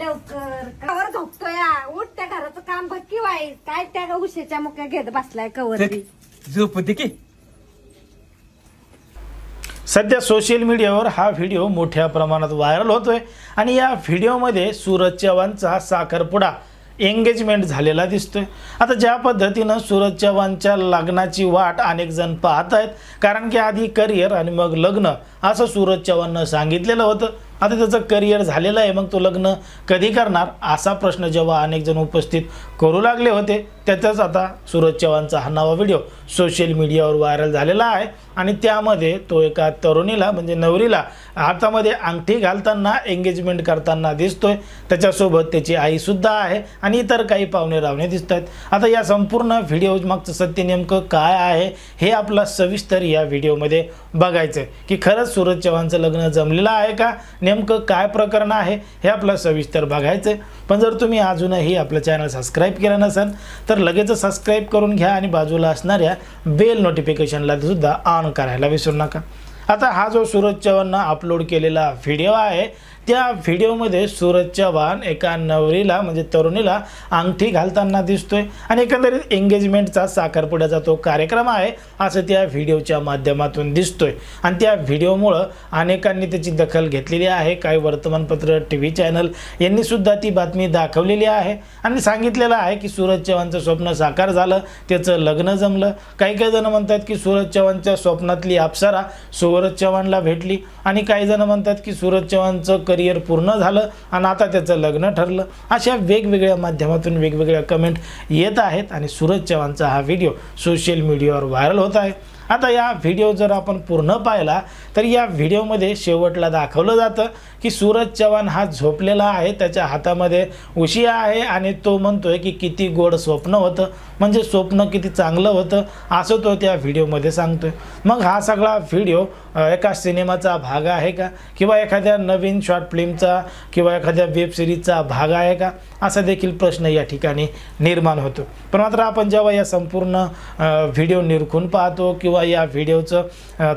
लवकर. कवर उठ त्या घराचं काम बक्की वाईट काय त्या उशेच्या मुख्या घेत बसलाय कवर झोप होती की? सध्या सोशल मीडियावर हा व्हिडिओ मोठ्या प्रमाणात व्हायरल होतोय आणि या व्हिडिओमध्ये सूरज चव्हाणचा साखरपुडा एंगेजमेंट झालेला दिसतोय. आता ज्या पद्धतीनं सूरज चव्हाणच्या लग्नाची वाट अनेक जण पाहत आहेत कारण की आधी करिअर आणि मग लग्न असं सूरज चव्हाणनं सांगितलेलं होतं. आता त्याचं करिअर झालेलं आहे. मग तो लग्न कधी करणार? असा प्रश्न जेव्हा अनेक जण उपस्थित करू लागले होते त्याचाच आता सूरज चव्हाणचा हा नवा व्हिडिओ सोशल मीडियावर व्हायरल झालेला आहे. आणि त्यामध्ये तो एका तरुणीला म्हणजे नवरीला हातामध्ये अंगठी घालताना एंगेजमेंट करताना दिसतोय. त्याच्यासोबत त्याची आईसुद्धा आहे आणि इतर काही पाहुणे रावणे दिसत आहेत. आता या संपूर्ण व्हिडिओ मागचं सत्य नेमकं काय आहे हे आपला सविस्तर या व्हिडिओमध्ये बघायचं आहे की खरंच सूरज चव्हाणचं लग्न जमलेलं आहे का? नेमकं काय प्रकरण आहे हे आपलं सविस्तर बघायचं आहे पण जर तुम्ही अजूनही आपलं चॅनल सबस्क्राईब केलं नसेल तर लगेच सबस्क्राईब करून घ्या आणि बाजूला असणाऱ्या बेल नोटिफिकेशनला सुद्धा ऑन करायला विसरू नका. आता हा जो सूरज चव्हाणनं अपलोड केलेला व्हिडिओ आहे त्या व्हिडिओमध्ये सूरज चव्हाण एका नवरीला म्हणजे तरुणीला अंगठी घालताना दिसतोय आणि एकंदरीत एंगेजमेंटचा साखरपुड्याचा तो कार्यक्रम आहे असं त्या व्हिडिओच्या माध्यमातून दिसतोय. आणि त्या व्हिडिओमुळं अनेकांनी त्याची दखल घेतलेली आहे. काही वर्तमानपत्र टी व्ही चॅनल यांनीसुद्धा ती बातमी दाखवलेली आहे. आणि सांगितलेलं आहे की सूरज चव्हाणचं स्वप्न साकार झालं त्याचं लग्न जमलं. काही काही जण म्हणतात की सूरज चव्हाणच्या स्वप्नातली अप्सरा सूरज चव्हाणला भेटली आणि काही जण म्हणतात की सूरज चव्हाणचं करिअर पूर्ण झालं आणि आता त्याचं लग्न ठरलं. अशा वेगवेगळ्या माध्यमातून वेगवेगळ्या कमेंट येत आहेत आणि सूरज चव्हाणचा हा व्हिडिओ सोशल मीडियावर व्हायरल होत आहे. आता या व्हिडिओ जर आपण पूर्ण पाहिला तर या व्हिडिओमध्ये शेवटला दाखवलं जातं की सूरज चव्हाण हा झोपलेला आहे त्याच्या हातामध्ये उशिया आहे आणि तो म्हणतोय की किती गोड स्वप्न होतं. म्हणजे स्वप्न किती चांगलं होतं असं तो त्या व्हिडिओमध्ये सांगतोय. मग हा सगळा व्हिडिओ एका सिनेमाचा भाग आहे का? किंवा एखाद्या नवीन शॉर्ट फिल्मचा किंवा एखाद्या वेब सिरीजचा भाग आहे का? असा देखील प्रश्न या ठिकाणी निर्माण होतो. पण मात्र आपण जेव्हा या संपूर्ण व्हिडिओ निरखून पाहतो किंवा या व्हिडिओचं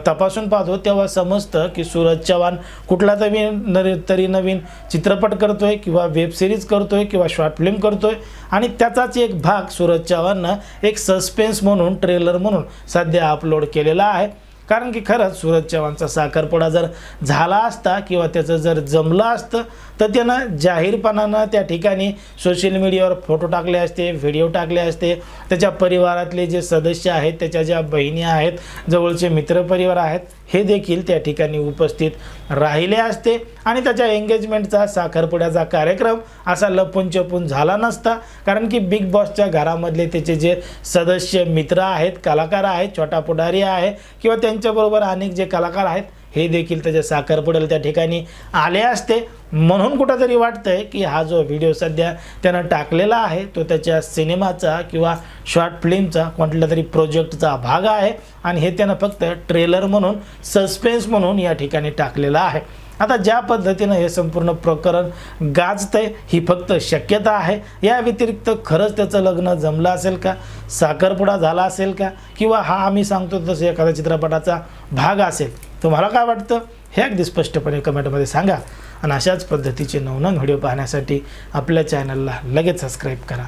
तपासून पाहतो. तेव्हा समजतं की सूरज चव्हाण कुठला तरी नर तरी नवीन चित्रपट करतोय किंवा वेब सिरीज करतोय किंवा शॉर्ट फिल्म करतोय. आणि त्याचाच एक भाग सूरज चव्हाणनं एक सस्पेन्स म्हणून ट्रेलर म्हणून सध्या अपलोड केलेला आहे. कारण की खरंच सूरज चव्हाणचा साखरपुडा जर झाला असता किंवा त्याचं जर जमलं असतं तर त्यानं जाहीरपणानं त्या ठिकाणी सोशल मीडियावर फोटो टाकले असते व्हिडिओ टाकले असते. त्याच्या परिवारातले जे सदस्य आहेत त्याच्या ज्या बहिणी आहेत जवळचे मित्रपरिवार आहेत हे देखील त्या ठिकाणी उपस्थित राहिले असते. आणि त्याच्या एंगेजमेंटचा साखरपुड्याचा कार्यक्रम असा लपून चपून झाला नसता. कारण की बिग बॉसच्या घरामधले त्याचे जे सदस्य मित्र आहेत कलाकार आहेत छोटा पुढारी आहे किंवा त्यांच्याबरोबर अनेक जे कलाकार आहेत हे देखील त्याच्या साखरपुड्याला त्या ठिकाणी आले असते. म्हणून कुठंतरी वाटतंय की हा जो व्हिडिओ सध्या त्यानं टाकलेला आहे तो त्याच्या सिनेमाचा किंवा शॉर्ट फिल्मचा कोणत्या तरी प्रोजेक्टचा भाग आहे. आणि हे त्यानं फक्त ट्रेलर म्हणून सस्पेन्स म्हणून या ठिकाणी टाकलेला आहे. आता ज्या पद्धतीनं हे संपूर्ण प्रकरण गाजतंय ही फक्त शक्यता आहे. या व्यतिरिक्त खरंच त्याचं लग्न जमलं असेल का? साखरपुडा झाला असेल का? किंवा हा आम्ही सांगतो तसं एखाद्या चित्रपटाचा भाग असेल. तुम्हाला काय वाटतं? हे अगदी स्पष्टपणे कमेंटमध्ये सांगा. आणि अशाच पद्धतीचे नवनवीन व्हिडिओ पाहण्यासाठी आपल्या चॅनलला लगेच सबस्क्राईब करा.